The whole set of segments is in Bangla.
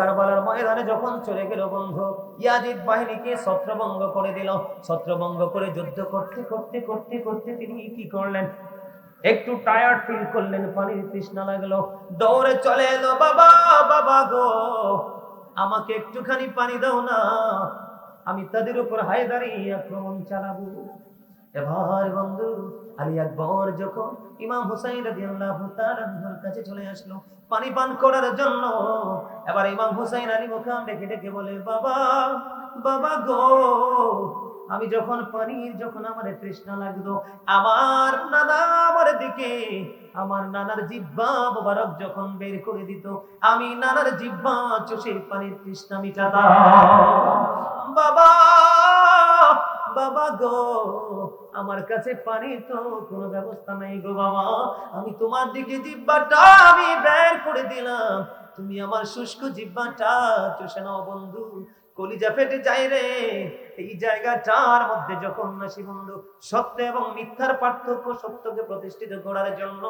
কারবালার ময়দানে যখন চলে গেল বন্ধু, ইয়াজিদ বাহিনীকে ছত্রভঙ্গ করে দিল। ছত্রভঙ্গ করে যুদ্ধ করতে করতে করতে করতে তিনি কি করলেন? একটু টায়ার্ড ফিল করলেন, পানির তৃষ্ণা লাগল। দৌড়ে চলে এলো, বাবা বাবা গো, আমাকে একটুখানি পানি দাও না, আমি তাদের উপর হায়দারি আক্রমণ চালাবো। এবার বন্ধু আলী আকবর যখন ইমাম হুসাইন রাদিয়াল্লাহু তাআলার কাছে চলে আসলো, পানি পান করার জন্য, এবার ইমাম হুসাইন আলী মুখাম ডেকে ডেকে বলে, বাবা বাবা গো, আমি যখন পানির যখন আমার তৃষ্ণা লাগল, আমার নানা আমার দিকে, আমার নানার জিব্বা মোবারক যখন বের করে দিত, আমি নানার জিব্বা চষে পানির তৃষ্ণা মিটাতাম। বাবা বাবা গো, আমার কাছে পানি তো কোনো ব্যবস্থা নাই গো বাবা। আমি তোমার দিকে জিব্বাটা আমি বের করে দিলাম। তুমি আমার শুষ্ক জিব্বাটা চষে নাও বন্ধু। কলিজা ফেটে যায় রে। এই জায়গাটার মধ্যে যখন নাসি বন্ধু সত্য এবং মিথ্যার পার্থক্য সত্যকে প্রতিষ্ঠিত করার জন্য,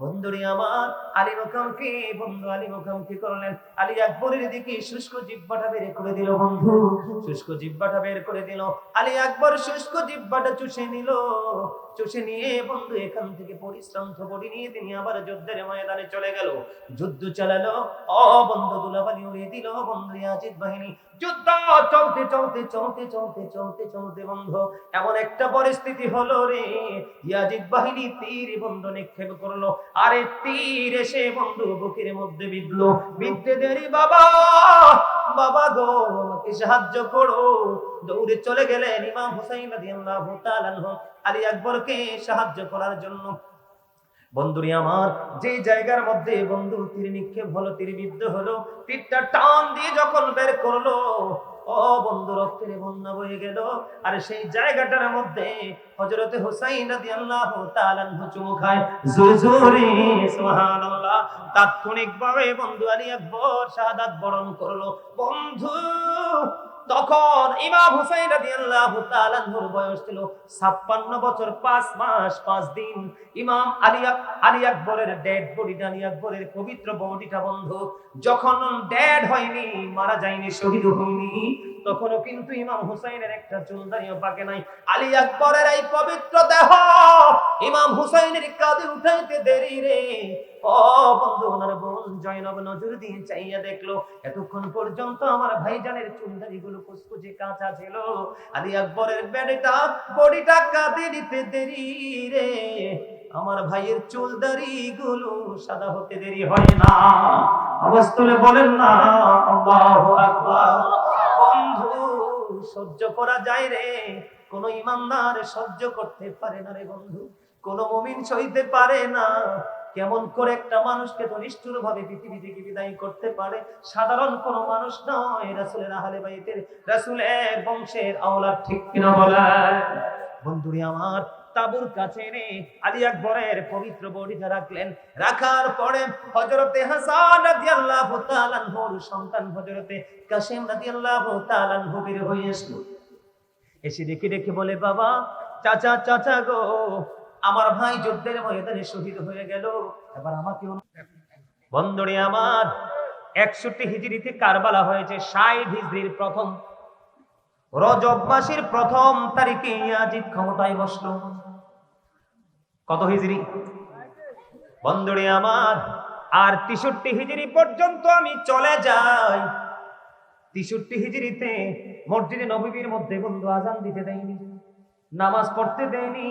বন্ধুরে আমার, আলী বন্ধু আলী করলেন? আলী আকবরের দিকে শুষ্ক জিব্বাটা বের করে দিল বন্ধু, শুষ্ক জিব্বাটা বের করে দিল। আলী আকবর শুষ্ক জিব্বাটা চুষে নিল। চুষে নিয়ে বন্ধু এখান থেকে পরিশ্রান্ত বডি নিয়ে তিনি আবার যুদ্ধের ময়দানে চলে গেল। যুদ্ধ চালালো। ও বন্ধু দুলাবালি উড়িয়ে দিল। বন্ধু আজিদ বাহিনী যুদ্ধ! চলতে চলতে চলতে চলতে চলতে চলতে বন্ধু, এমন একটা পরিস্থিতি হলো রে। ইয়াজিদ বাহিনী তীর বন্ধু নিক্ষেপ করল, আরে তীর এসে বন্ধু বুকের মধ্যে বিঁধলো। বিদ্যে দেরি, বাবা বাবা গো, আমাকে সাহায্য করো। দৌড়ে চলে গেলেন ইমাম হুসাইন রাদিয়াল্লাহু তাআলা আলী আকবরকে সাহায্য করার জন্য বন্ধুরি আমার যে জায়গার মধ্যে বন্ধু তীর নিক্ষেপ হলো, তীর বিদ্ধ হলো, তীরটা টান দিয়ে যখন বের করল, ও বন্ধু রক্তের বন্যা বয়ে গেল। আর সেই জায়গাটার মধ্যে হযরতে হুসাইন রাদিয়াল্লাহু তাআলা আনহু চুমু খায়। জোরে, সুবহানাল্লাহ। তাৎক্ষণিকভাবে বন্ধু আলী আকবর শাহাদাত বরণ করল। বন্ধু তখন ইমাম হুসাইন রাদিয়াল্লাহু তাআলা আনহুর বয়স ছিল 56 বছর 5 মাস 5 দিন। ইমাম আলী আলী আকবরের ডেড বডি, আলী আকবরের পবিত্র বডিটা বন্ধ। যখন ডেড হয়নি, মারা যায়নি, শহীদ হয়নি তখনও কিন্তু ইমাম হুসাইনের একটা চুলদারিও পাকে নাই। আলী আকবরের এই পবিত্র দেহ, ইমাম হুসাইনের কাঁধে উঠাইতে দেরি রে। ও বন্ধু, ওনার বোন জয়নব নজর দিয়ে চাইয়া দেখল, এতক্ষণ পর্যন্ত আমার ভাইজানের চুলদারি গুলো কুচকুচে কাঁচা ছিল। আলী আকবরের বেডটা, বডিটা দেরি রে। আমার ভাইয়ের চুলদারি গুলো সাদা হতে দেরি হয় না। তুলে বলেন না, আল্লাহু আকবার। সহ্য করা যায় রে। কোন ইমানদার সহ্য করতে পারে না রে বন্ধু। কোন মমিন সইতে পারে না। কেমন করে একটা মানুষকে তো নিষ্ঠুর ভাবে পৃথিবী থেকে বিদায় করতে পারে। সাধারণ কোন মানুষ নয় রাসুলের আহলে বাইতের। রাসুলের বংশের আওলাদ ঠিক কিনা বলা? বন্ধুরে আমার তাবুর কাছে এনে আলী আকবরের পবিত্র রাখলেন। রাখার পরে হাসান সন্তান হয়ে এসে দেখে দেখে বলে, বাবা, চাচা চাচা গো, আমার ভাই যুদ্ধের ময়দানে শহীদ হয়ে গেল। এবার আমাকে বন্ধুরে আমার একষট্টি হিজড়িতে কারবালা হয়েছে, ষাট হিজড়ির প্রথম। রজব মাসের প্রথম তারিখে ইয়াজিদ ক্ষমতায় বসল। কত হিজড়ি বন্ধুরে আমার, আর তেষট্টি হিজড়ি পর্যন্ত আমি চলে যাই। তেষট্টি হিজড়িতে মসজিদে নবীর মধ্যে বন্ধু আজান দিতে দেয়নি, নামাজ পড়তে দেয়নি।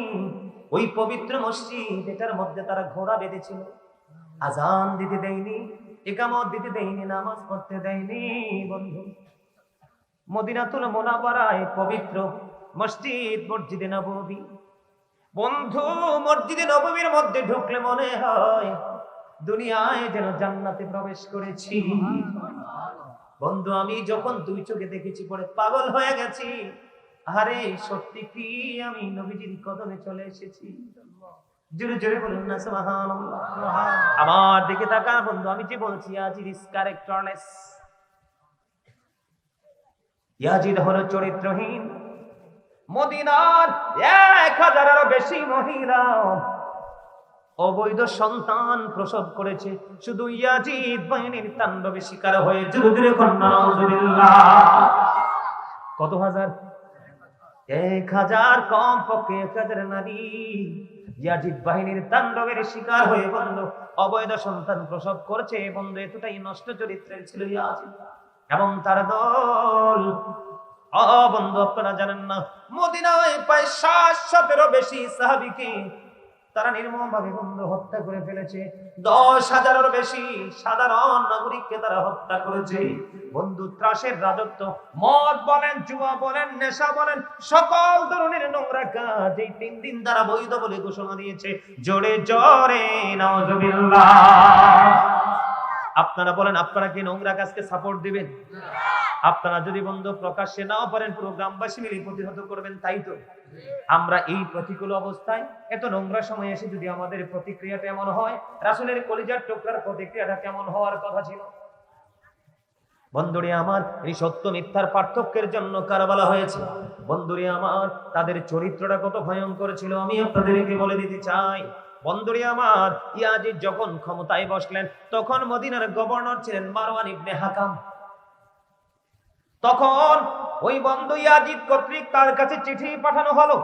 ওই পবিত্র মসজিদ এটার মধ্যে তারা ঘোড়া বেঁধেছিল, আজান দিতে দেয়নি, একামত দিতে দেয়নি, নামাজ পড়তে দেয়নি, বন্ধু। মদিনাতুল মোনাবারায় পবিত্র মসজিদ, মসজিদে নববী বন্ধু, মসজিদে নবমীর মধ্যে ঢুকলে মনে হয় দুনিয়ায় যেন জান্নাতে প্রবেশ করেছি। বন্ধু, আমি যখন দুই চোখে দেখেছি, পরে পাগল হয়ে গেছি। আরে, সত্যি কি আমি নবীজির কদমে চলে এসেছি? জোরে জোরে বলুন না আমার দিকে তাকা বন্ধু, আমি যে বলছি? আজির ইস ক্যারেক্টারলেস ইয়াজিদ হলো চরিত্রহীন। মদিনার এক হাজারেরও বেশি মহিলা অবৈধ সন্তান প্রসব করেছে। শুধু ইয়াজিদ বাহিনীর তাণ্ডবে শিকার হয়ে কন্যা কত হাজার? এক হাজার কম পক্ষে এক হাজার নারী ইয়াজিদ বাহিনীর তাণ্ডবের শিকার হয়ে বন্ধ। অবৈধ সন্তান প্রসব করেছে, বন্ধু। এতটাই নষ্ট চরিত্রের ছিল ইয়াজিদ। এবং তার দল বন্ধু, আপনারা জানেন না, মদিনায় প্রায় সাত শতেরও বেশি সাহাবিকে তারা নির্মম ভাবে বন্ধু হত্যা করে ফেলেছে। দশ হাজারের বেশি সাধারণ নাগরিককে তারা হত্যা করেছে। বন্ধু, ত্রাসের রাজত্ব, মদ বলেন, জুয়া বলেন, নেশা বলেন, সকল ধরনের নোংরা কাজ এই তিন দিন তারা বৈধ বলে ঘোষণা দিয়েছে। জোরে জোরে নওয়াজুবিল্লাহ আপনারা বলেন, আপনারা কি নোংরা কাজকে সাপোর্ট দিবেন? আপনারা যদি বন্ধু প্রকাশ্যে নাও পারেন পুরো গ্রামবাসী মিলে প্রতিহত করবেন, তাই তো? আমরা এই প্রতিকূল অবস্থায়, এত নোংরা সময় এসে যদি আমাদের প্রতিক্রিয়াটা এমন হয়, রাসুলের কলিজার টুকরার প্রতিক্রিয়াটা কেমন হওয়ার কথা ছিল? বন্ধুরে আমার, এই সত্য মিথ্যার পার্থক্যের জন্য কারবালা হয়েছে। বন্ধুরে আমার, তাদের চরিত্রটা কত ভয়ঙ্কর ছিল, আমি আপনাদেরকে বলে দিতে চাই। বন্ধুরে আমার, ইয়াজিদ যখন ক্ষমতায় বসলেন, তখন মদিনার গভর্নর ছিলেন মারওয়ান ইবনে হাকাম। তখন ওই বন্ধু ইয়াজিদ কর্তৃক তার কাছে চিঠি পাঠানো হলো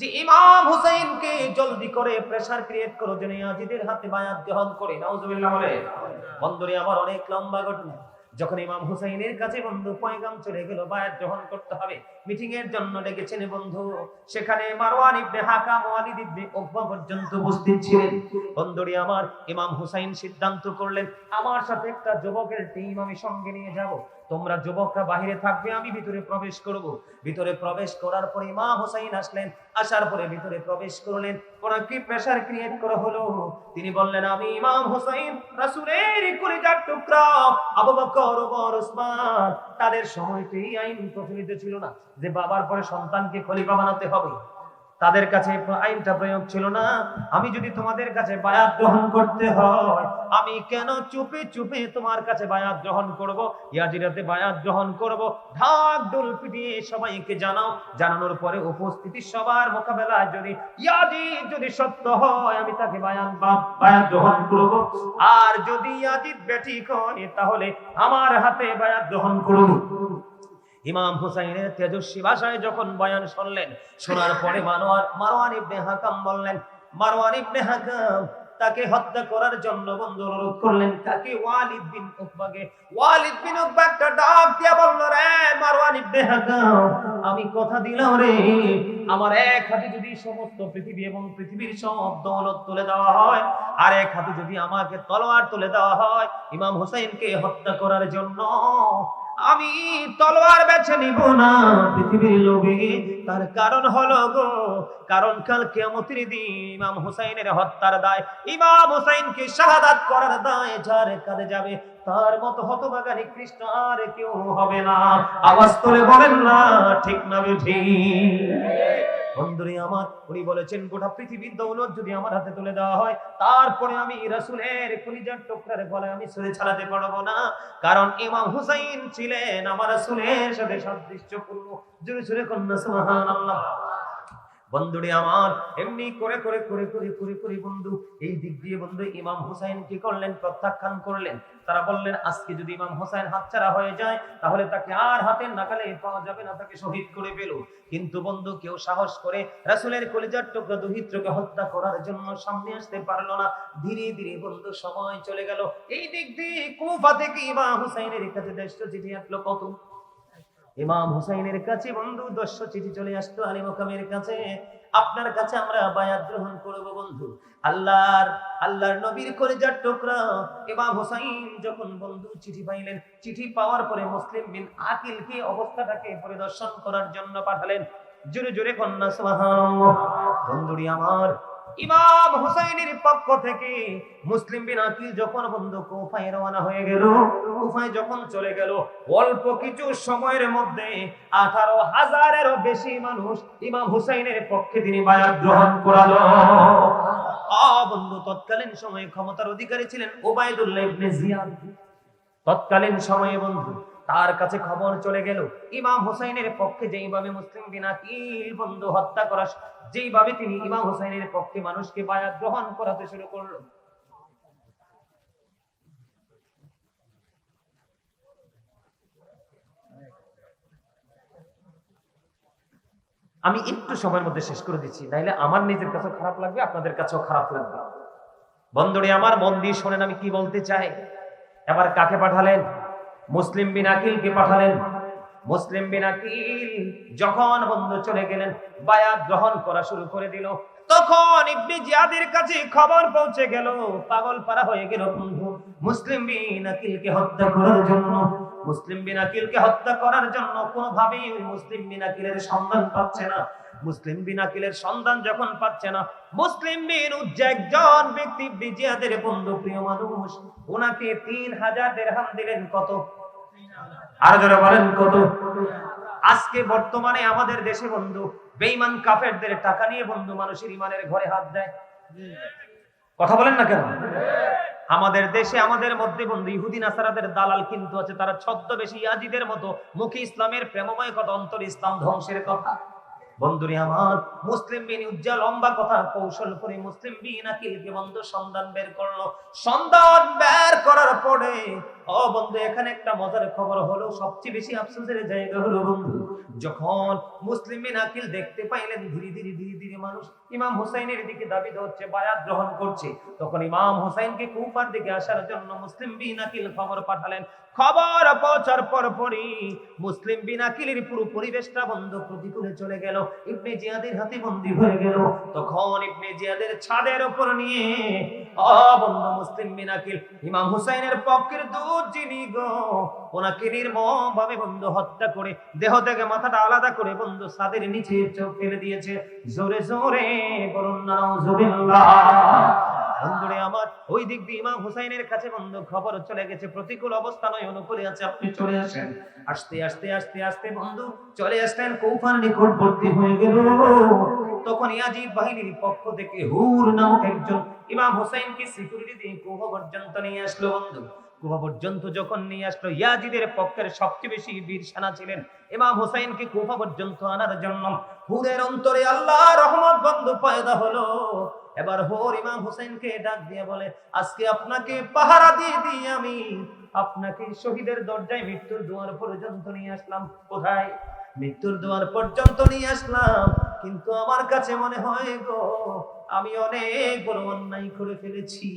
যে ইমাম হুসাইনকে জলদি করে প্রেসার ক্রিয়েট করো, যেন ইয়াজিদের হাতে বায়াত গ্রহণ করে। নাউজুবিল্লাহ বলে, বন্ধুরে, আমার অনেক লম্বা ঘটনা। যখন ইমাম হুসাইনের কাছে বন্ধু পয়গাম চলে গেল, বায়াত গ্রহণ করতে হবে। মিটিং এর জন্য ডেকেছেন বন্ধু। সেখানে মারওয়ান ইবনে হাকাম, ওয়ালিদ ইবনে উকবা পর্যন্ত উপস্থিত ছিলেন। আমার ইমাম হুসাইন সিদ্ধান্ত করলেন, আমার সাথে একটা যুবকের টিম আমি সঙ্গে নিয়ে যাব। তোমরা যুবকরা বাহিরে থাকবে, আমি ভিতরে প্রবেশ করব। ভিতরে প্রবেশ করার পরে ইমাম হুসাইন আসলেন। আসার পরে ভিতরে প্রবেশ করলেন। কোন কি প্রেসার ক্রিয়েট করা হলো? তিনি বললেন, আমি ইমাম হুসাইন, রাসূলের কলিজার টুকরা, আবু বকর, ওমর, ওসমান, তাদের আইন প্রচলিত ছিল না। যে বাবার পরে সন্তানকে খলিফা বানাতে হবে, তাদের কাছে আইনটা প্রয়োগ ছিল না। আমি যদি তোমাদের কাছে বায়াত গ্রহণ করতে হয়, আমি কেন চুপে চুপে তোমার কাছে বায়াত গ্রহণ করব? ইয়াজিরাতে বায়াত গ্রহণ করব। ঢাক ঢোল পিটিয়ে সবাইকে জানাও। জানানোর পরে উপস্থিতি সবার মোকাবেলায় যদি ইয়াজিদ যদি সত্য হয়, আমি তাকে বায়ান বা বায়াত গ্রহণ করব। আর যদি ইয়াজিদ বেঠিক হয়, তাহলে আমার হাতে বায়াত গ্রহণ করব ইমাম হুসাইনের তেজস্বী ভাষায় যখন বয়ান শুনলেন, শোনার পরে মারওয়ান মারওয়ান ইবনে হাকাম বললেন, মারওয়ান ইবনে হাকাম, তাকে হত্যা করার জন্য বন্ধু অনুরোধ করলেন, তাকে ওয়ালিদ বিন উকবাকে। ওয়ালিদ বিন উকবা একটা ডাক দিয়া বলল, রে মারওয়ান ইবনে হাকাম, আমি কথা দিলাম রে। আমার এক হাতে যদি সমস্ত পৃথিবী এবং পৃথিবীর সব দৌলত তুলে দেওয়া হয়, আর এক হাতে যদি আমাকে তলোয়ার তুলে দেওয়া হয়, ইমাম হুসাইনকে হত্যা করার জন্য আমি তলোয়ার বেছে নিব না। পৃথিবীর লোভে। তার কারণ হলো গো, কারণ কাল কেমতির দিন ইমাম হুসাইনের হত্যার দায়। ইমাম হুসাইনকে শাহাদাত করার দায় যার কাঁধে যাবে, তার মতো হতভাগা নিকৃষ্ট আর কেউ হবে না। আওয়াজ তোলে বলেন না, ঠিক না ঠিক বন্ধুরে আমার, উনি বলেছেন, গোটা পৃথিবীর দৌলত যদি আমার হাতে তুলে দেওয়া হয়, তারপরে আমি রাসূলের কলিজার টুকরার বলে আমি সরে ছাড়াতে পারব না। কারণ ইমাম হুসাইন ছিলেন আমার রাসূলের সাথে সাদৃশ্যপূর্ণ। জোরে সুরে কন্যা, সুবহানাল্লাহ। বন্ধুরে আমার, এমনি করে করে করে করে করে করে বন্ধু, এই দিক দিয়ে বন্ধু ইমাম হুসাইন কি করলেন, প্রত্যাখ্যান করলেন? তারা বললেন, আজকে যদি ইমাম হোসেন হাতছাড়া হয়ে যায়, তাহলে তাকে আর হাতের নাগালে পাওয়া যাবে না, তাকে শহীদ করে পেল কিন্তু বন্ধু, কেউ সাহস করে রাসূলের কলিজার টুকরা দুহিত্রকে হত্যা করার জন্য সামনে আসতে পারল না। ধীরে ধীরে বন্ধু, সময় চলে গেল। এই দিক দিয়ে কুফা থেকে ইমাম হুসাইনের কাছে দেশ চিঠি আসলো কত? ইমাম হুসাইনের কাছে বন্ধু দশ চিঠি চলে আসতো আলী মোকামের কাছে। আপনার কাছে আমরা বায়াত গ্রহণ করব বন্ধু। আল্লাহর আল্লাহর নবীর কলিজার টুকরা। ইমাম হুসাইন যখন বন্ধু চিঠি পাইলেন, চিঠি পাওয়ার পরে মুসলিম বিন আকিলকে অবস্থাটাকে পরিদর্শন করার জন্য পাঠালেন। জোরে জোরে কন্যা, সুবহানাল্লাহ। বন্ধুরি আমার ইমাম হুসাইনের পক্ষ থেকে মুসলিম বিন আকিল যখন বন্ধু কুফায় রওনা হয়ে গেল, কুফায় যখন চলে গেল, অল্প কিছু সময়ের মধ্যে আঠারো হাজারেরও বেশি মানুষ ইমাম হুসাইনের পক্ষে তিনি বায়াত গ্রহণ করালো। বন্ধু, তৎকালীন সময়ে ক্ষমতার অধিকারী ছিলেন ওবায়দুল্লাহ ইবনে জিয়াদ। তৎকালীন সময়ে বন্ধু তার কাছে খবর চলে গেল, ইমাম হুসাইনের পক্ষে যেইভাবে মুসলিম বিনাকিল বন্ধু হত্যা করা যেইভাবে তিনি ইমাম হোসাইনের পক্ষে মানুষকে বায়াত গ্রহণ করাতে শুরু করল। আমি একটু সময়ের মধ্যে শেষ করে দিচ্ছি, নাইলে আমার নিজের কাছেও খারাপ লাগবে, আপনাদের কাছেও খারাপ লাগবে। বন্ধুরে, আমার মন দিয়ে শোনেন, আমি কি বলতে চাই? এবার কাকে পাঠালেন? মুসলিম বিন আকিলকে পাঠালেন। মুসলিম বিন আকিল যখন বন্ধু চলে গেলেন, বায়াত গ্রহণ করা শুরু করে দিল। তখন ইবনে জিয়াদের কাছে খবর পৌঁছে গেল, পাগল পারা হয়ে গেল বন্ধু। মুসলিম বিন আকিলকে হত্যা করার জন্য, মুসলিম বিন আকিলকে হত্যা করার জন্য কোনোভাবেই মুসলিম বিন আকিলের সন্ধান পাচ্ছে না। মুসলিম বিন আকিলের সন্ধান যখন পাচ্ছে না, মুসলিম বিন উজ্জা একজন ব্যক্তি বিজিয়াদের বন্ধু, প্রিয় মানুষ, ওনাকে তিন হাজার দেড়হাম দিলেন। কত? আর যারা বলেন কত? আজকে বর্তমানে আমাদের দেশে বন্ধু, বেঈমান কাফেরদের টাকা নিয়ে বন্ধু মানুষের ইমানের ঘরে হাত দেয়। কথা বলেন না কেন? আমাদের দেশে, আমাদের মধ্যে বন্ধু, ইহুদি, নাসারাদের দালাল কিন্তু আছে, তারা ছদ্মবেশী ইয়াজিদের মতো মুখে ইসলামের প্রেমময় কথা, অন্তর ইসলাম ধ্বংসের কথা। বন্ধুরে আমার, মুসলিম বিন উজ্জ্বল লম্বা কথা, কৌশল করে মুসলিম বিন আকিলকে বন্ধু সন্ধান বের করল। সন্ধান বের করার পরে ও বন্ধু, এখানে একটা মজার খবর হলো, সবচেয়ে বেশি আফসোসের জায়গা হলো বন্ধু, যখন আকিল দেখতে পাইলেন, ধীরে ধীরে ধীরে ধীরে মানুষ ইমাম দিকে হচ্ছে বায়াত গ্রহণ করছে। তখন ইমাম কুফার দিকে আসার জন্য মুসলিম বিন আকিল খবর পাঠালেন। খবর পৌঁছার পর পরই মুসলিম বিন আকিলের পুরো পরিবেশটা বন্ধ প্রতিকূলে চলে গেল। ইবনে জিয়াদের হাতে বন্দি হয়ে গেল। তখন ইবনে জিয়াদের ছাদের উপর নিয়ে অ বন্ধু, মুসলিম বিন আকিল ইমাম হুসাইনের পক্ষের দুধ যিনি গো। ওনাকে নির্মম ভাবে বন্ধু হত্যা করে, দেহ থেকে মাথাটা আলাদা করে বন্ধু ছাদের নিচে চোখ ফেলে দিয়েছে। জোরে জোরে বলুন খবর চলে গেছে। প্রতিকূল অবস্থা নয়, অনুকূলে আছে, আপনি চলে আসেন। আস্তে আস্তে আস্তে আস্তে বন্ধু চলে নিকটবর্তী হয়ে গেল। তখন ইয়াজিদ বাহিনীর পক্ষ থেকে হুর নামক একজন ইমাম হুসাইনকে সিকিউরিটি দিয়ে কুহ পর্যন্ত নিয়ে আসলো বন্ধু। কুয়া পর্যন্ত যখন নিয়ে আসলো, ইয়াজিদের পক্ষের সবচেয়ে বেশি বীর সেনা ছিলেন ইমাম হুসাইনকে কুফা পর্যন্ত আনার জন্য। হুরের অন্তরে আল্লাহ রহমত বন্ধু পয়দা হলো। এবার হোর ইমাম হুসাইনকে ডাক দিয়ে বলে, আজকে আপনাকে পাহারা দিয়ে দিয়ে আমি। আপনাকে শহীদের দরজায় মৃত্যুর দুয়ার পর্যন্ত নিয়ে আসলাম। কোথায়? মৃত্যুর দুয়ার পর্যন্ত নিয়ে আসলাম। কিন্তু আমার কাছে মনে হয় গো, আমি অনেক বড় অন্যায় করে ফেলেছি।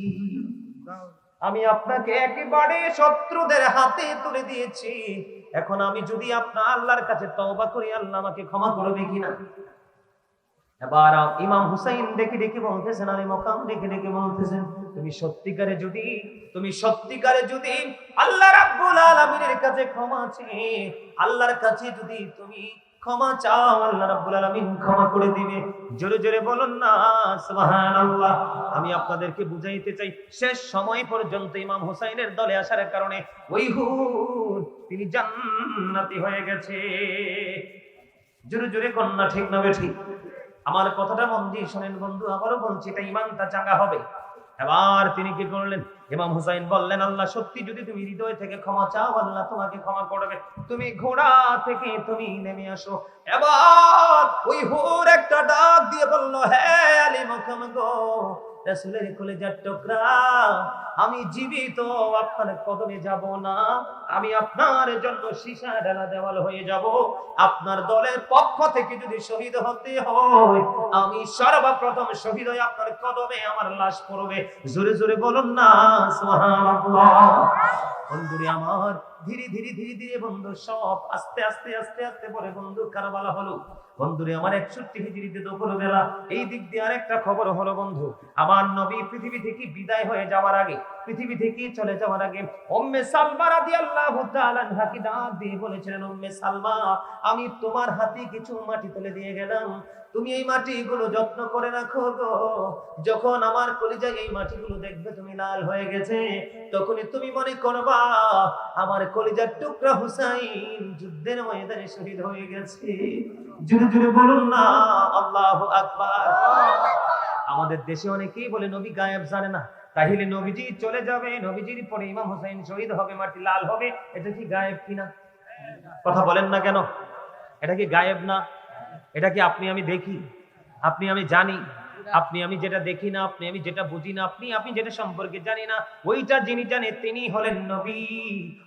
আমি আপনাকে একেবারে শত্রুদের হাতে তুলে দিয়েছি। এখন আমি যদি আপনার আল্লাহর কাছে তওবা করি, আল্লাহ আমাকে ক্ষমা করবে কিনা? এবার ইমাম হুসাইন দেখে দেখে বলতেছেন আলী মকাম দেখে দেখে বলতেছেন, তুমি সত্যিকারে যদি, তুমি সত্যিকারে যদি আল্লাহ রাব্বুল আলামিনের কাছে ক্ষমা চেয়ে, আল্লাহর কাছে যদি তুমি ক্ষমা চাও, আল্লাহ রাব্বুল আলামিন ক্ষমা করে দিবে। জোরে জোরে বলুন না, সুবহানাল্লাহ। আমি আপনাদেরকে বুঝাইতে চাই, শেষ সময় পর্যন্ত ইমাম হুসাইনের দলে আসার কারণে ওই হুর তিনি জান্নাতি হয়ে গেছে। জোরে জোরে কন্যা ঠিক না ঠিক আমার কথাটা মন দিয়ে শোনেন বন্ধু, আবারও বলছি, এটা ইমানটা চাঙ্গা হবে। এবার তিনি কি করলেন? ইমাম হুসাইন বললেন, আল্লাহ, সত্যি যদি তুমি হৃদয় থেকে ক্ষমা চাও, আল্লাহ তোমাকে ক্ষমা করবে। তুমি ঘোড়া থেকে তুমি নেমে আসো। এবার ওই হোর একটা ডাক দিয়ে বলল হ্যাঁ আলী মকম গো রাসূলের কলেজার টুকরা। আমি জীবিত, আপনার কদমে যাব না। আমি আপনার জন্য সীসা ডালা দেওয়াল হয়ে যাব। আপনার দলের পক্ষ থেকে যদি শহীদ হতে হয়, আমি সর্বপ্রথম শহীদ হয়ে আপনার কদমে আমার লাশ পড়বে। জোরে জোরে বলুন না, সুবহানাল্লাহ। বন্ধুরে আমার ধীরে ধীরে ধীরে ধীরে বন্ধু, সব আস্তে আস্তে আস্তে আস্তে পরে বন্ধু কারবালা হলো। বন্ধুরে, আমার একষট্টি হিজড়িতে দুপুর বেলা। এই দিক দিয়ে আরেকটা খবর হলো বন্ধু, আমার নবী পৃথিবী থেকে বিদায় হয়ে যাওয়ার আগে পৃথিবী থেকে চলে যাওয়ার আগে উম্মে সালমা রাদিয়াল্লাহু তাআলা আনহাকে ডাক দিয়ে বলেছিলেন উম্মে সালমা আমি তোমার হাতে কিছু মাটি তুলে দিয়ে গেলাম। তুমি এই মাটিগুলো যত্ন করে রাখো গো। যখন আমার কলিজায় এই মাটিগুলো দেখবে তুমি লাল হয়ে গেছে তখনই তুমি মনে করবা আমার কলিজার টুকরা হুসাইন যুদ্ধের ময়দানে শহীদ হয়ে গেছে। জুড়ে জুড়ে বলুন না আল্লাহ আকবার। আমাদের দেশে অনেকেই বলে নবী গায়েব জানে না। তাহলে নবীজি চলে যাবে, নবীজির পরে ইমাম হোসেন শহীদ হবে, মাটি লাল হবে। এটা কি গায়েব কিনা? কথা বলেন না কেন? এটা কি গায়েব না? এটা কি আপনি আমি দেখি? আপনি আমি জানি? আপনি আমি যেটা দেখি না, আপনি আমি যেটা বুঝি না, আপনি আপনি যেটা সম্পর্কে জানি না, ওইটা যিনি জানে তিনি হলেন নবী।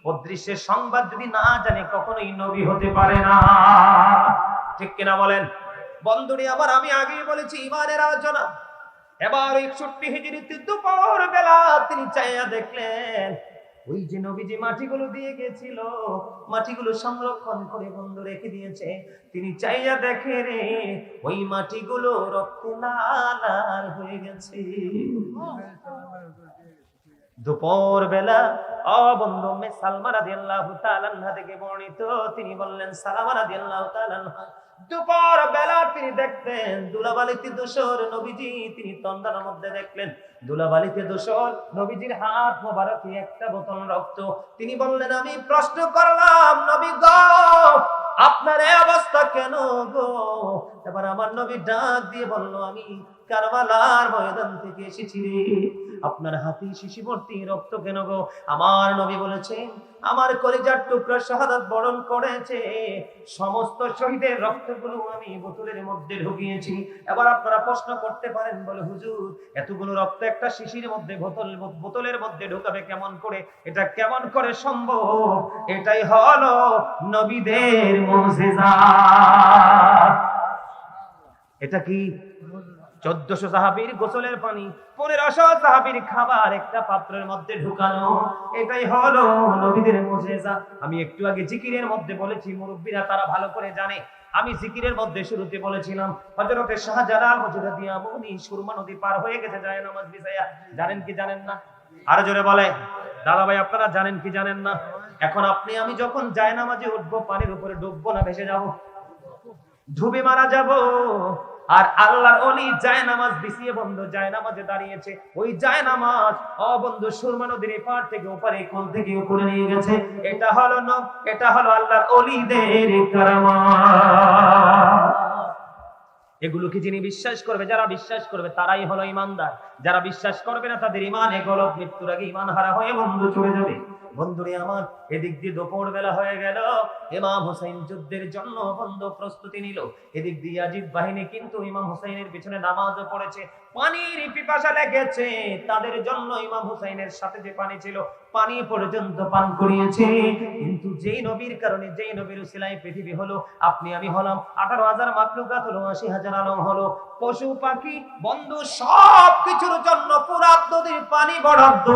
অদৃশ্যের সংবাদ যদি না জানে, কখনোই নবী হতে পারে না। ঠিক কিনা বলেন? বন্ধুরি, আমার আমি আগেই বলেছি, ইমানের আলোচনা। এবার একষট্টি হিজড়িতে দুপুর বেলা তিনি চাইয়া দেখলেন, ওই যে নবী যে মাটিগুলো দিয়ে গেছিল, মাটিগুলো সংরক্ষণ করে বন্ধ রেখে দিয়েছে। তিনি চাইয়া দেখে রে ওই মাটিগুলো রক্তে লাল হয়ে গেছে। দুপুর বেলা, অ বন্ধু মে সালমা রাদিয়াল্লাহু তাআলা থেকে বর্ণিত, তিনি বললেন, সালামা রাদিয়াল্লাহু তাআলা দুপুর বেলা তিনি দেখতেন দুলাবালিতে দোসর নবীজি, তিনি তন্দার মধ্যে দেখলেন দুলাবালিতে দোসর নবীজির হাত মোবারকে একটা বোতল রক্ত। তিনি বললেন, আমি প্রশ্ন করলাম, নবী গো, আপনার অবস্থা কেন গো? এবার আমার নবী ডাক দিয়ে বলল, আমি কারবালার ময়দান থেকে এসেছি। আপনার হাতে শিশি ভর্তি রক্ত কেন গো? আমার নবী বলেছেন, আমার কলিজার টুকরা শাহাদাত বরণ করেছে। সমস্ত শহীদের রক্তগুলো আমি বোতলের মধ্যে ঢুকিয়েছি। এবার আপনারা প্রশ্ন করতে পারেন, বলে, হুজুর, এতগুলো রক্ত একটা শিশির মধ্যে বোতল, বোতলের মধ্যে ঢুকাবে কেমন করে? এটা কেমন করে সম্ভব? এটাই হলো নবীদের মুজিজা এটা কি চোদ্দশো সাহাবির গোসলের পানি, পনেরোশো সাহাবির খাবার একটা পাত্রের মধ্যে ঢুকানো এটাই হলো নবীদের মুজিজা। আমি একটু আগে জিকিরের মধ্যে বলেছি, মুরব্বীরা তারা ভালো করে জানে। আমি জিকিরের মধ্যে শুরুতে বলেছিলাম, হযরতে শাহজালাল হুজুরে দিয়া সুরমা নদী পার হয়ে গেছে, যায় নামাজ বিছাইয়া জানেন কি জানেন না? আরও জোরে বলে দাদা ভাই, আপনারা জানেন কি জানেন না? এখন আপনি, আমি যখন যায় নামাজে উঠবো, পানির উপরে ডুববো না, ভেসে যাব। ডুবে মারা যাব। আর আল্লাহর অলি যায় নামাজ বিছিয়ে বন্ধ যায় নামাজে দাঁড়িয়েছে। ওই যায় নামাজ অবন্ধ সুরমা নদীর এপার থেকে ওপারে কোন থেকে উপরে নিয়ে গেছে। এটা হলো ন এটা হলো আল্লাহর অলিদের এগুলো কি যিনি বিশ্বাস করবে? যারা বিশ্বাস করবে, তারাই হলো ইমানদার। যারা বিশ্বাস করবে না, তাদের ইমান এগোলক মৃত্যুর আগে ইমান হারা হয়ে বন্ধু চলে যাবে। বন্ধুরে আমার, এদিক দিয়ে দুপুর বেলা হয়ে গেল। ইমাম যুদ্ধের জন্য বন্ধ প্রস্তুতি নিল। এদিক দিয়ে আজিদ বাহিনী কিন্তু ইমাম পিছনে পড়েছে, পানির পিপাসা লেগেছে। তাদের জন্য ইমাম হুসাইনের সাথে যে পানি ছিল, পানি পর্যন্ত পান করিয়েছে। কিন্তু যেই নবীর কারণে, যেই নবীর উসিলায় পৃথিবী হলো, আপনি আমি হলাম আঠারো হাজার মাকলুকাত হলো, আশি হাজার আলম হলো। পশু, পাখি, বন্ধু সব কিছুর জন্য পুরাত নদীর পানি বরাদ্দ।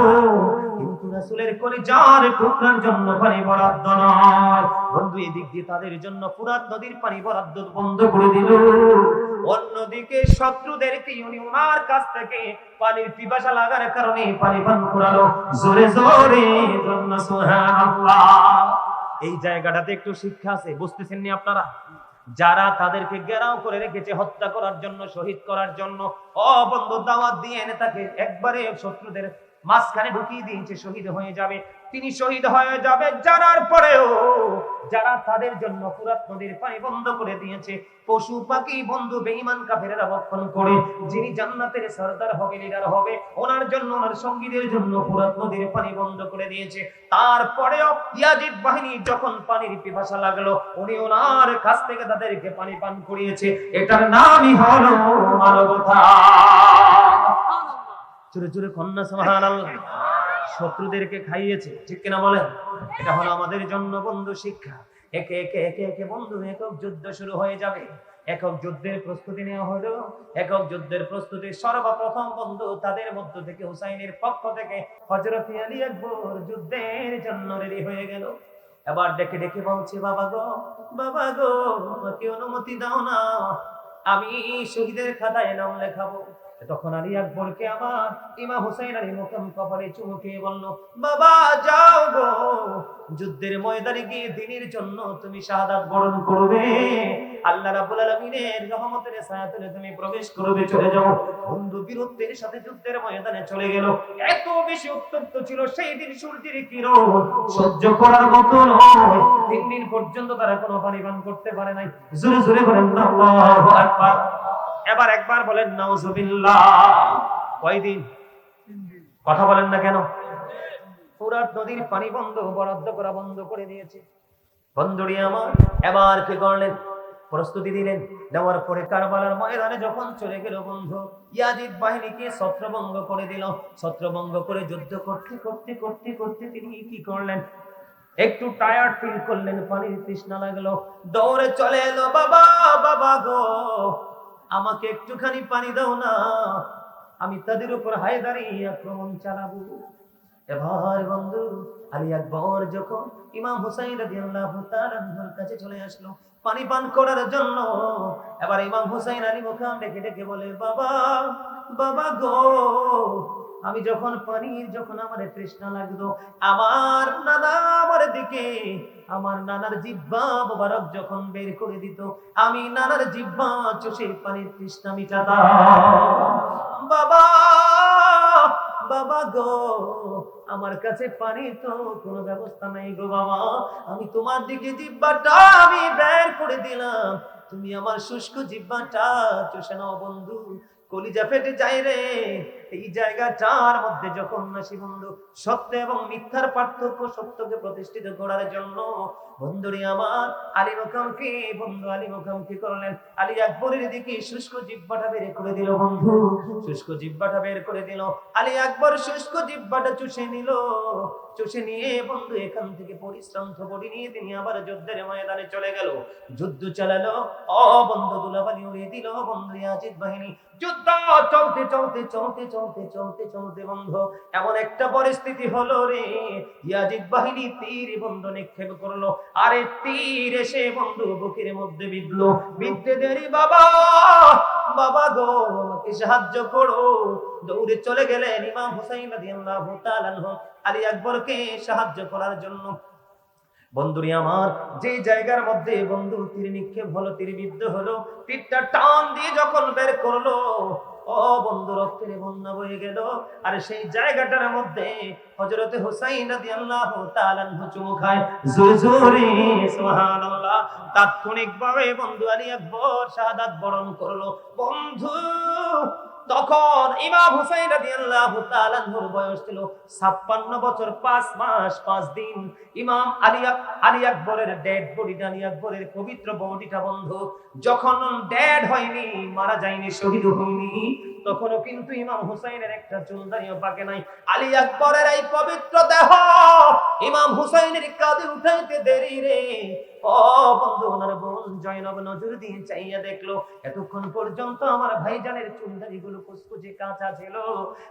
টুকরার জন্য পানি বরাদ্দ নয়। বন্ধু, এদিক দিয়ে তাদের জন্য নদীর পানি বরাদ্দ বন্ধ করে দিল। অন্যদিকে শত্রুদেরকে উনি ওনার কাছ থেকে পানির পিপাসা লাগার কারণে পানি পান করালো। জোরে জোরে জন্য এই জায়গাটাতে একটু শিক্ষা আছে বুঝতেছেন নি আপনারা? যারা তাদেরকে গেরাও করে রেখেছে, হত্যা করার জন্য, শহীদ করার জন্য অবন্ধ দাওয়াত দিয়ে এনে তাকে একবারে শত্রুদের মাঝখানে ঢুকিয়ে দিয়েছে শহীদ হয়ে যাবে। তিনি শহীদ হয়ে যাবে জানার পরেও, যারা তাদের জন্য পুরাত নদীর পানি বন্ধ করে দিয়েছে, পশু পাখি, বন্ধু, বেঈমান, কাফেরেরা ভক্ষণ করে, যিনি জান্নাতের সর্দার হবে, লিডার হবে, ওনার জন্য, ওনার সঙ্গীদের জন্য পুরাত নদীর পানি বন্ধ করে দিয়েছে। তারপরেও ইয়াজিদ বাহিনী যখন পানির পিপাসা লাগল, উনি ওনার কাছ থেকে তাদেরকে পানি পান করিয়েছে। এটার নামই হলো মানবতা। চুরে চুরে কন্যা, সুবহানাল্লাহ। শত্রুদেরকে খাইয়েছে, ঠিক কিনা বলেন? এটা হলো আমাদের জন্য বন্ধু শিক্ষা। একে একে একে একে বন্ধু, একক যুদ্ধ শুরু হয়ে যাবে। একক যুদ্ধের প্রস্তুতি নেওয়া হলো। একক যুদ্ধের প্রস্তুতি সর্বপ্রথম বন্ধু তাদের মধ্য থেকে, হুসাইনের পক্ষ থেকে হজরত আলী আকবর যুদ্ধের জন্য রেডি হয়ে গেল। এবার ডেকে ডেকে বলছে, বাবা গো বাবা গো, আমাকে অনুমতি দাও না। আমি শহীদের খাতায় নাম লেখাবো। তখন আলী আকবরকে আমার ইমা হুসাইন আলী মুকাম কপালে চুমুকে বলল, বাবা, যাও গো। যুদ্ধের ময়দানে গিয়ে দিনের জন্য তুমি শাহাদাত বরণ করবে। আল্লাহ রাব্বুল আলামিনের রহমতের ছায়াতলে তুমি প্রবেশ করবে, চলে যাও। বন্ধু বীরত্বের সাথে যুদ্ধের ময়দানে চলে গেল। এত বেশি উত্তপ্ত ছিল সেই দিন সূর্যের কিরণ। সহ্য করার মতো নয়। তিন দিন পর্যন্ত তারা কোনো পানি পান করতে পারে নাই। জোরে জোরে বলেন, আল্লাহু আকবার। এবার একবার বলেন, নাউজুবিল্লাহ। কয়দিন? কথা বলেন না কেন? ফুরাত নদীর পানি বন্ধ, বরাদ্দ করা বন্ধ করে দিয়েছে। বন্ধুরি আমার, এবার কি করলেন? প্রস্তুতি দিলেন। দেওয়ার পরে কারবালার ময়দানে যখন চলে গেল বন্ধু, ইয়াজিদ বাহিনীকে ছত্রভঙ্গ করে দিল। ছত্রভঙ্গ করে যুদ্ধ করতে করতে করতে করতে তিনি কি করলেন? একটু টায়ার্ড ফিল করলেন, পানির তৃষ্ণা লাগল। দৌড়ে চলে এলো, বাবা বাবা গো। আমাকে একটুখানি পানি দাও না। আমি তাদের উপর হায়দারি আক্রমণ চালাবো। এবার বন্ধু, আলী আকবর যখন ইমাম হুসাইন রাদিয়াল্লাহু তার কাছে চলে আসলো পানি পান করার জন্য, এবার ইমাম হুসাইন আলী মুখাম ডেকে ডেকে বলে, বাবা বাবা গো আমি যখন পানির যখন আমার তৃষ্ণা লাগতো আমার নানা আমার দিকে আমার নানার জিব্বা মোবারক যখন বের করে দিত, আমি নানার জিব্বা চষে পানির তৃষ্ণা মিটাতাম। বাবা বাবা গো, আমার কাছে পানি তো কোনো ব্যবস্থা নাই গো বাবা। আমি তোমার দিকে জিব্বাটা আমি বের করে দিলাম। তুমি আমার শুষ্ক জিব্বাটা চষে নাও বন্ধু। কলিজা ফেটে যায় রে। এই জায়গাটার মধ্যে যখন আসি বন্ধু সত্য এবং মিথ্যার পার্থক্য সত্যকে প্রতিষ্ঠিত করার জন্য আমার, আলী বন্ধু আলী করলেন? আলী আকবরের দিকে শুষ্ক জিব্বাটা বের করে দিল বন্ধু, শুষ্ক জিব্বাটা বের করে দিল। আলী আকবর শুষ্ক জিব্বাটা চুষে নিল। চুষে নিয়ে বন্ধু এখান থেকে পরিশ্রান্ত বডি নিয়ে তিনি আবার যুদ্ধের ময়দানে চলে গেল। যুদ্ধ চালালো। ও বন্ধু দুলাবালি উড়িয়ে দিল। বন্ধু ইয়াজিদ বাহিনী যুদ্ধ! চলতে চলতে চলতে চলতে চলতে চলতে বন্ধু, এমন একটা পরিস্থিতি হলো রে। ইয়াজিদ বাহিনী তীর বন্ধু নিক্ষেপ করল, আরে তীর এসে বন্ধু বুকের মধ্যে বিঁধলো। বিদ্যে দেরি, বাবা বাবা গো, আমাকে সাহায্য করো। দৌড়ে চলে গেলেন ইমাম হুসাইন রাদিয়াল্লাহু তাআলা আলী আকবরকে সাহায্য করার জন্য। বন্ধুরি আমার, যে জায়গার মধ্যে বন্ধু তীর নিক্ষেপ হলো, তীর বিদ্ধ হলো, তীরটা টান দিয়ে যখন বের করল ও বন্ধু রক্তের বন্যা বয়ে গেল। আর সেই জায়গাটার মধ্যে হযরতে হুসাইন তাআলা আনহু চুমু খায়। জোরে জোরে, সুবহানাল্লাহ। তাৎক্ষণিকভাবে বন্ধু আলী একবার শাহাদাত বরণ করল। বন্ধু তখন ইমাম হুসাইন রাদিয়াল্লাহু তাআলা নূর বয়স ছিল 56 বছর 5 মাস 5 দিন। ইমাম আলী আলী আকবরের ডেড বডি, আলী আকবরের পবিত্র বডিটা বন্ধ। যখন ডেড হয়নি, মারা যায়নি, শহীদ হয়নি। তখনও কিন্তু ইমাম হুসাইনের একটা চুলদানিও পাকে নাই। আলী আকবরের এই পবিত্র দেহ ইমাম হুসাইনের কাঁধে উঠাইতে দেরি রে। ও বন্ধু, ওনার বোন নজর দিয়ে চাইয়া দেখল। এতক্ষণ পর্যন্ত আমার ভাইজানের চুলদারি গুলো কুচকুচে কাঁচা ছিল।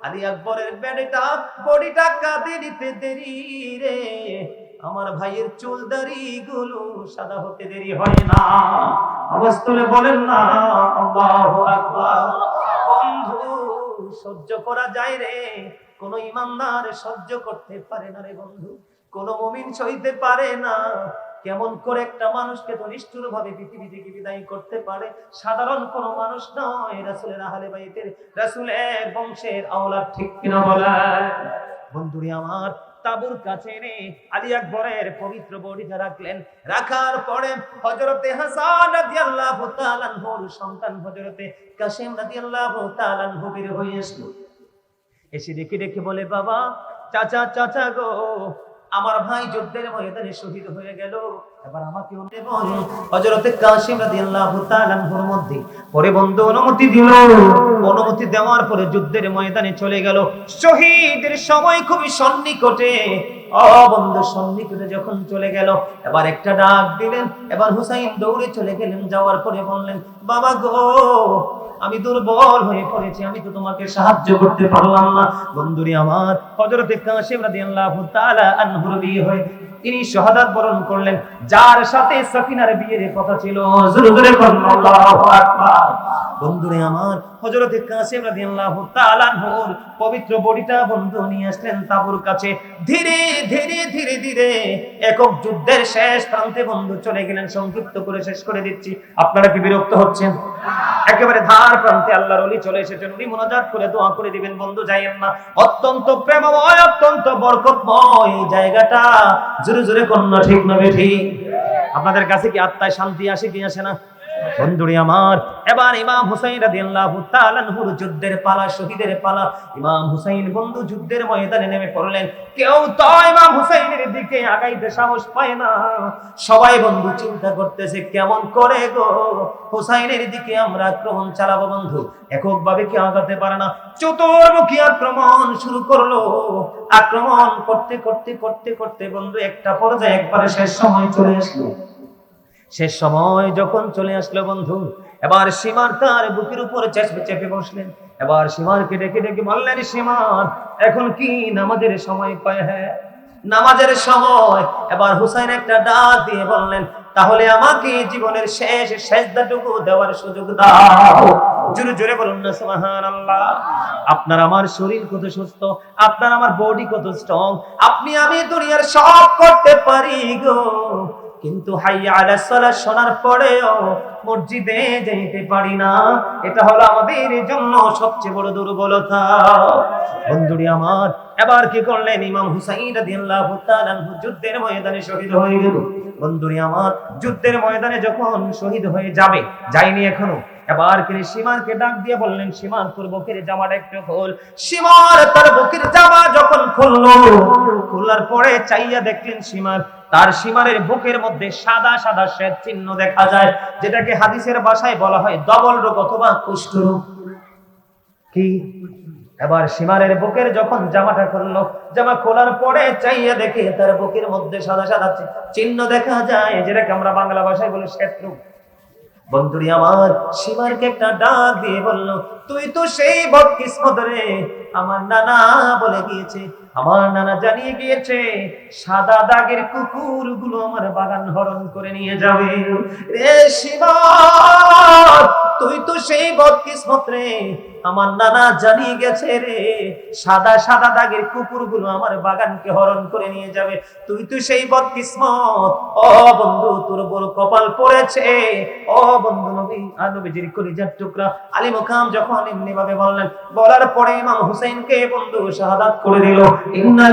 আলী আকবরের বেডটা, বডিটা কাঁধে দিতে দেরি রে। আমার ভাইয়ের চুলদারি গুলো সাদা হতে দেরি হয় না। তুলে বলেন না, আল্লাহু আকবার। সহ্য করা যায় রে। কোন ইমানদার সহ্য করতে পারে না রে বন্ধু। কোন মমিন সইতে পারে না। কেমন করে একটা মানুষকে তো নিষ্ঠুর ভাবে পৃথিবী থেকে বিদায় করতে পারে। সাধারণ কোন মানুষ নয় রাসুলের আহলে বাইতের। রাসুলের বংশের আওলাদ ঠিক কিনা বলা? বন্ধুরি আমার তাবুর কাছে এনে আলী আকবরের পবিত্র বডিটা রাখলেন। রাখার পরে হযরতে হাসান রাদিয়াল্লাহু তাআলা আনহুর সন্তান হযরতে কাসিম রাদিয়াল্লাহু তাআলা আনহু বের হয়ে আসলো। এসে দেখে দেখে বলে, বাবা, চাচা চাচা গো আমার ভাই যুদ্ধের ময়দানে শহীদ হয়ে গেল। এবার আমাকে হযরতে কাসিম রাদিয়াল্লাহু তাআলা আনহুর মধ্যে পরে বন্ধু অনুমতি দিল। অনুমতি দেওয়ার পরে যুদ্ধের ময়দানে চলে গেল। শহীদের সময় খুবই সন্নিকটে যখন চলে গেল, এবার একটা ডাক দিলেন, এবার হুসাইন দৌড়ে চলে গেলেন, যাওয়ার পরে বললেন, বাবা গো, আমি দুর্বল হয়ে পড়েছি, আমি তো তোমাকে সাহায্য করতে পারলাম না। বন্ধুরি আমার রাদিয়াল্লাহু তাআলা আনহুর বিয়ে তিনি শাহাদাত বরণ করলেন, যার সাথে সাফিনার বিয়ের কথা ছিল। বন্ধুরে আমার, হযরতে কাসিম রাদিয়াল্লাহু তাআলা আনহুর পবিত্র বডিটা বন্ধু নিয়ে আসলেন তাবুর কাছে। ধীরে ধীরে ধীরে ধীরে একক যুদ্ধের শেষ প্রান্তে বন্ধু চলে গেলেন, সংক্ষিপ্ত করে শেষ করে দিচ্ছি। আপনারা কি বিরক্ত হচ্ছেন? একেবারে ধার প্রান্তে আল্লাহর ওলি চলে এসেছেন, উনি মোনাজাত করে দোয়া করে দিবেন, বন্ধু যাইয়েন না। অত্যন্ত প্রেমময়, অত্যন্ত বরকতময় জায়গাটা। জোরে জোরে কন্যা, ঠিক না ঠিক আপনাদের কাছে কি আত্মায় শান্তি আসে কি আসে না? বন্ধুরি আমার, এবার ইমাম হুসাইন রাদিয়াল্লাহু তাআলা আনহুর যুদ্ধের পালা, শহীদের পালা, ইমাম হুসাইন বন্ধু যুদ্ধের ময়দানে নেমে পড়লেন। কেউ তো ইমাম হুসাইনের দিকে আগাইতে সাহস পায় না। সবাই বন্ধু চিন্তা করতেছে, কেমন করে গো? হুসাইনের দিকে আমরা আক্রমণ চালাবো বন্ধু। এককভাবে কি আগাতে পারে না? চতুর্মুখী আক্রমণ শুরু করল। আক্রমণ করতে করতে করতে করতে বন্ধু একটা পর্যায়ে একবারে শেষ সময় চলে আসলো। শেষ সময় যখন চলে আসলো বন্ধু, এবার সীমার তার বুকের উপরে চেপে চেপে বসলেন। এবার সীমারকে ডেকে ডেকে বললেন সীমার এখন কি নামাজের সময়? পায় হ্যাঁ নামাজের সময়। এবার হুসাইন একটা ডাক দিয়ে বললেন, তাহলে আমাকে জীবনের শেষ শেষদাটুকু দেওয়ার সুযোগ দাও। জোরে জোরে বলুন না, সুবহানাল্লাহ। আপনার আমার শরীর কত সুস্থ, আপনার আমার বডি কত স্ট্রং আপনি আমি দুনিয়ার সব করতে পারি গো। কিন্তু হাইয়া আলা সালাত শোনার পরেও মসজিদে যেতে পারি না। এটা হলো আমাদের জন্য সবচেয়ে বড় দুর্বলতা। বন্ধুরি আমার, এবার কি করলেন? ইমাম হুসাইন রাদিয়াল্লাহু তাআলা যুদ্ধের ময়দানে শহীদ হয়ে গেল। বন্ধুরি আমার, যুদ্ধের ময়দানে যখন শহীদ হয়ে যাবে, যায়নি এখনও। এবার তিনি সীমারকে ডাক দিয়ে বললেন, সীমার তোর বুকের জামাটা একটু খোল সীমার তার বুকের জামা যখন খুললো, খোলার পরে চাইয়া দেখলেন সীমার তার সীমারের বুকের মধ্যে সাদা সাদা শ্বেত চিহ্ন দেখা যায়, যেটাকে হাদিসের ভাষায় বলা হয় ডবল রোগ অথবা কুষ্ঠ রোগ কি? এবার সীমারের বুকের যখন জামাটা খুললো, জামা খোলার পরে চাইয়ে দেখে তার বুকের মধ্যে সাদা সাদা চিহ্ন দেখা যায়, যেটাকে আমরা বাংলা ভাষায় বলি শ্বেত রোগ বন্ধুরি আমার সীমারকে একটা ডাক দিয়ে বলল, তুই তো সেই বদকিসমত রে। আমার নানা বলে গিয়েছে, আমার নানা জানিয়ে গিয়েছে, সাদা দাগের কুকুরগুলো আমার বাগান হরণ করে নিয়ে যাবে। রে সীমার তুই তো সেই বদকিসমত রে আমার নানা জানিয়ে গেছে রে। সাদা সাদা দাগের কুকুরগুলো আমার বাগানকে হরণ করে নিয়ে যাবে। তুই তো সেই বদকিসমত। ও বন্ধু, তোর বড় কপাল পড়েছে। ও বন্ধু নবী, আর কলিজার টুকরা। আলী মুকাম যখন এমনি ভাবে বললেন, বলার পরে ইমাম হুসাইনকে বন্ধু শাহাদাত করে দিল। ইন্না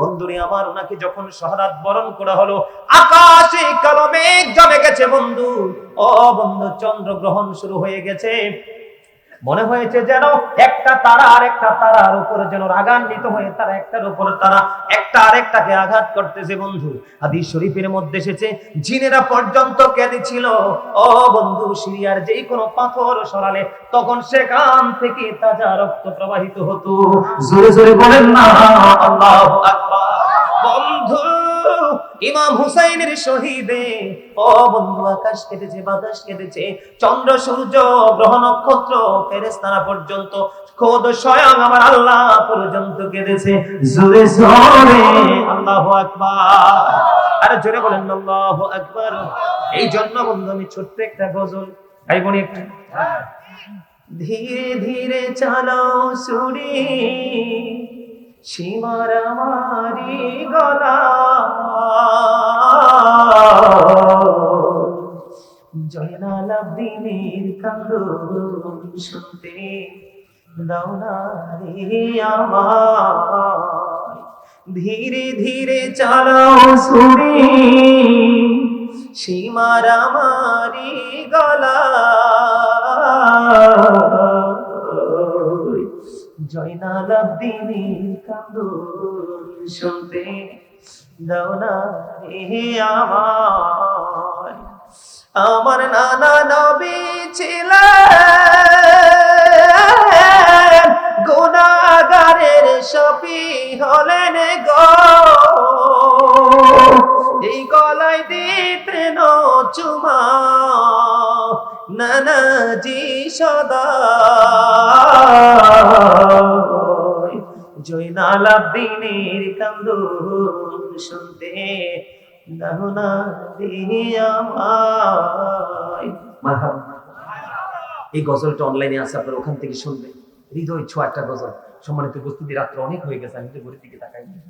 বন্ধুরে, আমার ওনাকে যখন শহরাত বরণ করা হলো, আকাশে কালো মেঘ জমে গেছে বন্ধু। ও বন্ধু চন্দ্র গ্রহণ শুরু হয়ে গেছে। মনে হয়েছে যেন একটা তারা আর একটা তারার উপরে যেন রাগান্বিত হয়ে তারা একটার উপরে তারা একটা আরেকটাকে আঘাত করতেছে, বন্ধু। হাদিস শরীফের মধ্যে এসেছে, জিনেরা পর্যন্ত কেঁদেছিল ও বন্ধু, সিরিয়ার যেই কোনো পাথর সরালে তখন সেখান থেকে তাজা রক্ত প্রবাহিত হতো। জোরে জোরে বলেন না, আল্লাহু বন্ধু ইমাম হুসাইনের শহীদে, ও বন্ধু, আকাশ কেটেছে, বাতাস কেটেছে, চন্দ্র, সূর্য, গ্রহ, নক্ষত্র পর্যন্ত, খোদ স্বয়ং আমার আল্লাহ পর্যন্ত জোরে জোরে, আল্লাহু আকবার। আরে জোরে বলেন, আল্লাহু আকবার। এই জন্য বন্ধু, আমি ছোট্ট একটা গজল ভাই বোন একটু। ধীরে ধীরে চালাও সুরি। সীমার আমারি গলা। জয়নাল আব্দিনের কান্দন শুনতে ধীরে ধীরে চালাও সুরি। সীমার আমারি গলা। জয়নাল আব্দিনের কান্দন শুনতে দাও না রে আমায় আমার নানা নবী ছিলেন, গুণাগারের সপি হলেন গো। এই গলায় দিতেন চুমা। নানাজি সদা। জয়নাল আব্দিনের কান্দন শুনতে না এই গজলটা অনলাইনে আছে, আপনারা ওখান থেকে শুনবেন। হৃদয় ছোঁয়া একটা গজল। সম্মানিত উপস্থিতি, রাত্র অনেক হয়ে গেছে, আমি তো ঘড়ির দিকে তাকাই